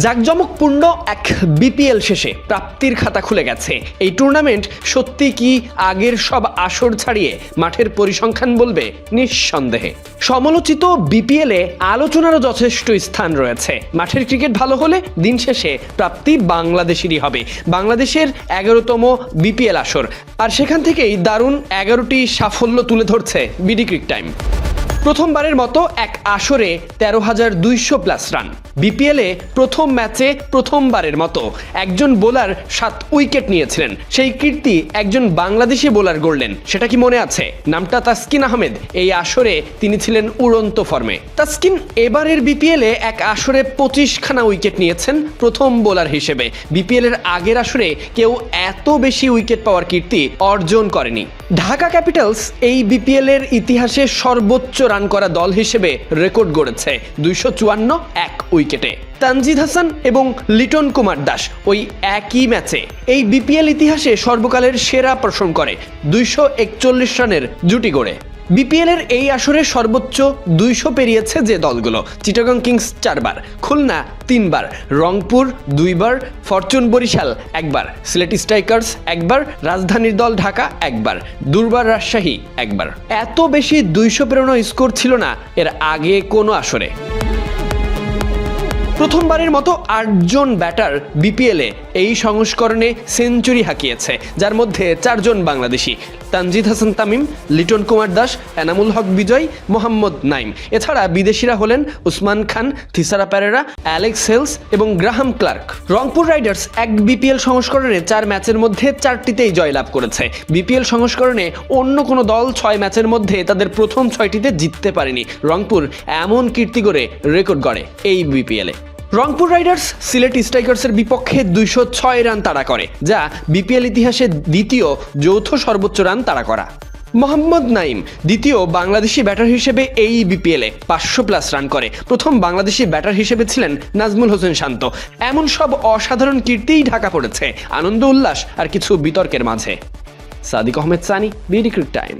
জাকজমকপূর্ণ এক বিপিএল শেষে প্রাপ্তির খাতা খুলে গেছে। এই টুর্নামেন্ট সত্যি কি আগের সব আসর ছাড়িয়ে মাঠের পরিসংখ্যান বলবে? নিঃসন্দেহে। সমালোচিত বিপিএলে আলোচনারও যথেষ্ট স্থান রয়েছে। মাঠের ক্রিকেট ভালো হলে দিন শেষে প্রাপ্তি বাংলাদেশেরই হবে। বাংলাদেশের এগারোতম বিপিএল আসর। আর সেখান থেকেই দারুণ এগারোটি সাফল্য তুলে ধরছে বিডি ক্রিক টাইম প্রথমবারের মতো এক আসরে তেরো হাজার দুইশো প্লাস রান বিপিএলে প্রথম ম্যাচে প্রথমবারের মতো একজন বোলার সাত উইকেট নিয়েছিলেন। সেই কীর্তি একজন বাংলাদেশি বোলার গড়লেন। সেটা কি মনে আছে? নামটা তাসকিন আহমেদ। এই আসরে তিনি ছিলেন উড়ন্ত ফর্মে তাসকিন এবারের বিপিএলে এক আসরে পঁচিশখানা উইকেট নিয়েছেন প্রথম বোলার হিসেবে। বিপিএল এর আগের আসরে কেউ এত বেশি উইকেট পাওয়ার কীর্তি অর্জন করেনি। ঢাকা ক্যাপিটালস এই বিপিএল এর ইতিহাসে সর্বোচ্চ রান করা দল হিসেবে রেকর্ড গড়েছে দুইশো চুয়ান্ন এক উইকেটে। তানজিদ হাসান এবং লিটন কুমার দাস ওই একই ম্যাচে। এই বিপিএল ইতিহাসে সর্বকালের সেরা প্রশ্ন করে দুইশো একচল্লিশ রানের জুটি গড়ে। বিপিএল এর এই আসরে সর্বোচ্চ দুইশো পেরিয়েছে যে দলগুলো। চিটাগং কিংস চারবার, খুলনা তিনবার, রংপুর দুইবার, ফরচুন বরিশাল একবার, সিলেট স্ট্রাইকার্স একবার, রাজধানীর দল ঢাকা একবার, দুর্বার রাজশাহী একবার। এত বেশি দুইশো পেরোনো স্কোর ছিল না এর আগে কোনো আসরে। প্রথমবারের মতো আটজন ব্যাটার বিপিএলে এই সংস্করণে সেঞ্চুরি হাঁকিয়েছে, যার মধ্যে চারজন বাংলাদেশি। তানজিদ হাসান তামিম, লিটন কুমার দাস, এনামুল হক বিজয়, মোহাম্মদ নাইম। এছাড়া বিদেশিরা হলেন উসমান খান, থিসারা প্যারেরা, অ্যালেক্স হেলস এবং গ্রাহাম ক্লার্ক। রংপুর রাইডার্স এক বিপিএল সংস্করণে চার ম্যাচের মধ্যে চারটিতেই জয়লাভ করেছে। বিপিএল সংস্করণে অন্য কোনো দল ছয় ম্যাচের মধ্যে তাদের প্রথম ছয়টিতে জিততে পারেনি। রংপুর এমন কীর্তি করে রেকর্ড গড়ে এই বিপিএলে। রংপুর রাইডার্স সিলেট স্ট্রাইকার্সের বিপক্ষে দুইশো ছয় রান তাড়া করে, যা বিপিএল ইতিহাসে দ্বিতীয় যৌথ সর্বোচ্চ রান তাড়া করা। মোহাম্মদ নাইম দ্বিতীয় বাংলাদেশি ব্যাটার হিসেবে এই বিপিএলে পাঁচশো প্লাস রান করে। প্রথম বাংলাদেশি ব্যাটার হিসেবে ছিলেন নাজমুল হোসেন শান্ত। এমন সব অসাধারণ কীর্তিই ঢাকা পড়েছে, আনন্দ, উল্লাস আর কিছু বিতর্কের মাঝে। Sadiq Ahmed Sunny, BD cric time.